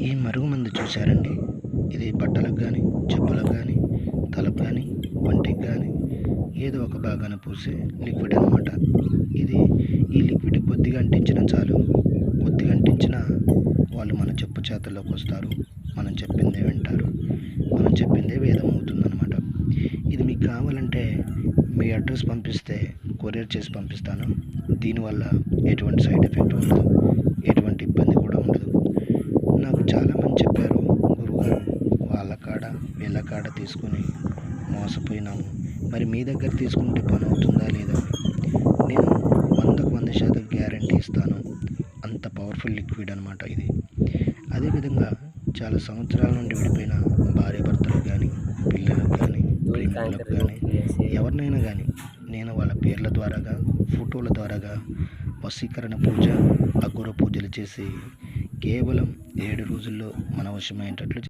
ఈ మరుగుమందు చూశారండి. ఇది బట్టలకు కానీ చెప్పులకు కానీ తలకు కానీ వంటికి కానీ ఏదో ఒక భాగాన పూసే లిక్విడ్ అనమాట ఇది ఈ లిక్విడ్ కొద్దిగా అంటించిన చాలు. కొద్దిగా అంటించిన వాళ్ళు మన చెప్పు చేతల్లోకి వస్తారు. మనం చెప్పిందే వింటారు. మనం చెప్పిందే వేదం అవుతుందన్నమాట. ఇది మీకు కావాలంటే మీ అడ్రస్ పంపిస్తే కొరియర్ చేసి పంపిస్తాను. దీనివల్ల ఎటువంటి సైడ్ ఎఫెక్ట్ ఉండదు. వాళ్ళ వీళ్ళ కాడ తీసుకుని మోసపోయినాము. మరి మీ దగ్గర తీసుకుంటే పని అవుతుందా లేదా? నేను వందకు వంద శాతం గ్యారంటీ ఇస్తాను. అంత పవర్ఫుల్ లిక్విడ్ అనమాట ఇది. అదేవిధంగా చాలా సంవత్సరాల నుండి విడిపోయిన భార్య భర్తలకు కానీ పిల్లలకు కానీ ప్రేమికులకు కానీ ఎవరినైనా కానీ నేను వాళ్ళ పేర్ల ద్వారాగా ఫోటోల ద్వారాగా వశీకరణ పూజ అగ్గుర పూజలు చేసి కేవలం ఏడు రోజుల్లో మన వశమయ్యేటట్లు